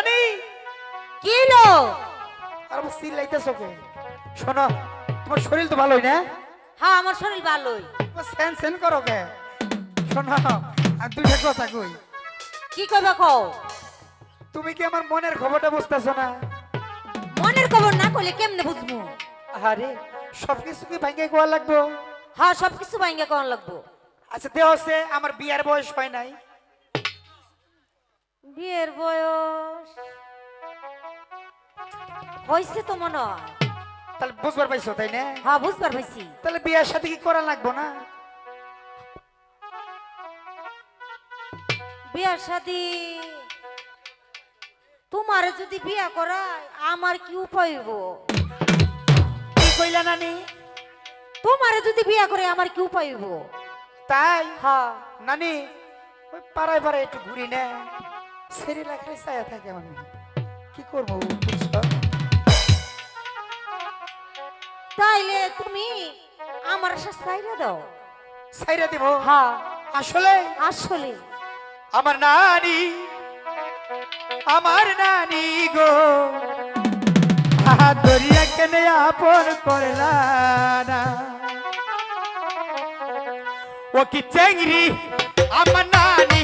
নানি কি হলো? আর আমার সিল লাইতেছো কে? শোনো তোমার শরীর তো ভালোই না? হ্যাঁ আমার শরীর ভালোই। সেন সেন করো কে? শোনো আর দুইটা কথা কই। কি কইবা কও? তুমি কি আমার মনের খবরটা বুঝতেছো না? মনের খবর না কইলে কেমনে বুঝব? আরে সব কিছু কি ভাঙ্গে গোয়া লাগবো? হ্যাঁ সবকিছু ভাঙ্গা কোন লাগবো। আচ্ছা দেহ হচ্ছে আমার বিয়ার বয়স হয় নাই। বিয়ের বয়স? হয়েছে তো মনে হয়। তাহলে বুঝবার পাইছো তাই না? হ্যাঁ বুঝবার পাইছি। তাহলে বিয়ের সাথে কি করা লাগবো না? বিয়ার শাদি তোমার যদি বিয়া করায় আমার কি উপায় হইব? কি কইলা নানি? তোমার যদি বিয়া করে আমার কি উপায় হইব? তাই? হ্যাঁ। নানি ওই পাড়ায় পাড়ায় একটু ঘুরি না? সেরি ছায়া থাকে আমার কি করব তাইলে তুমি আমার দাও। দিব? হ্যাঁ। আসলে? আসলে। আমার নানি আমার নানি গো। হাত ধরিয়া কেনে আপন করলা না। ও কি চেংরি আমার নানি